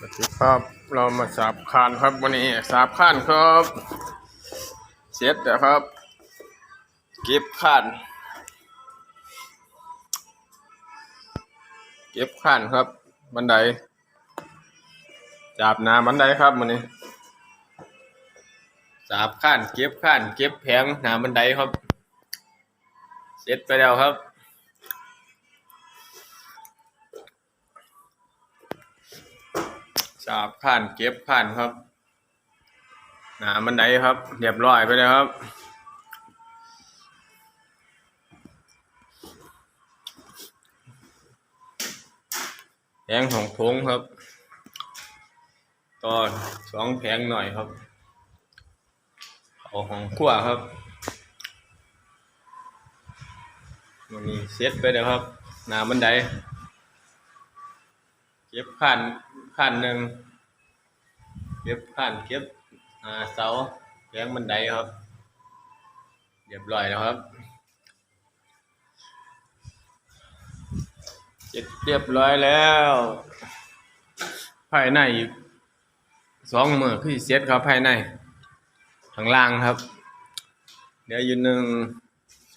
สวัสดีครับเรามาสาบคานครับวันนี้สาบคานครับเสร็จแล้วครับ เก็บคาน เก็บคานครับ บันไดจับหนาบันไดครับวันนี้สาบคานเก็บคาน เก็บแผงหนาบันไดครับ เสร็จไปแล้วครับ สาบผ่านเก็บผ่านครับหนาบันไดครับเรียบร้อยไปแล้วครับ แผงของทงครับต่อสองแผงหน่อยครับเอาของขั้วครับวันนี้เซ็ตไปแล้วครับ หนาบันไดเก็บขัน ขันหนึ่งเก็บขันเก็บอ่าเสาแยงบันไดครับเรียบร้อยแล้วครับเสร็จเรียบร้อยแล้วภายในอีกสองมือคือเสร็จครับภายในข้างล่างครับ เดี๋ยวอยู่หนึ่ง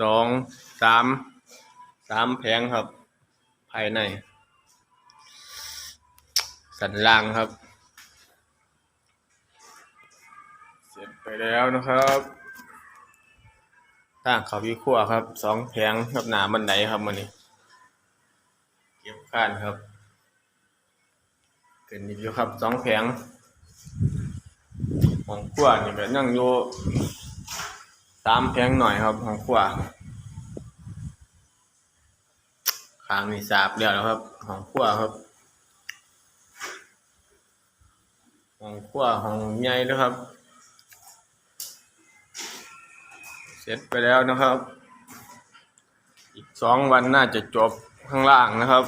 สองสามสามแผงครับ ภายใน สันล่างครับ เสร็จไปแล้วนะครับตั้งเขาวิขั้วครับสองแผงกับหนาบันไดครับมันนี้ เก็บข้านครับเกินอีกอยู่ครับสองแผงของขั้วนี่ก็นั่งอยู่สามแผงหน่อยครับของขั้วขางนี่สาบเดียวแล้วครับ ของขั้วครับ ของขั้วของใหญ่นะครับ เสร็จไปแล้วนะครับ อีกสองวันน่าจะจบข้างล่างนะครับ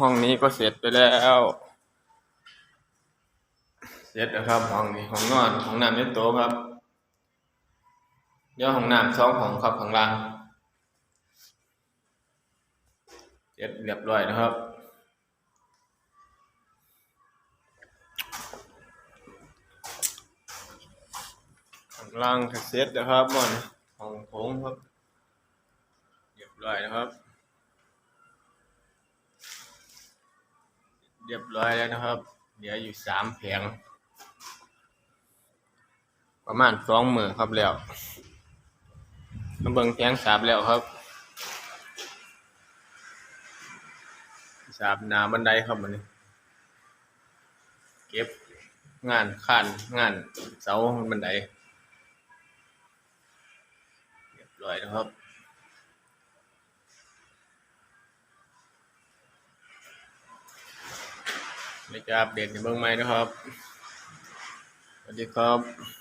ห้องนี้ก็เสร็จไปแล้ว เสร็จแล้วครับห้องนี้ห้องนอนห้องน้ำในโต๊ะครับเดี๋ยวห้องน้ำสองห้องครับข้างล่างเสร็จเรียบร้อยนะครับ ข้าง ล่างเสร็จนะครับมันห้องโถงครับเรียบร้อยนะครับ เรียบร้อยแล้วนะครับ เหลืออยู่สามแผง ประมาณสองมือครับแล้วมาเบิ่งแผงสาบแล้วครับสาบนาบันไดครับมันนี้ เก็บงานขานงานเสาบันได เรียบร้อยนะครับไม่จะอัปเดตในเบื้องใหม่นะครับ สวัสดีครับ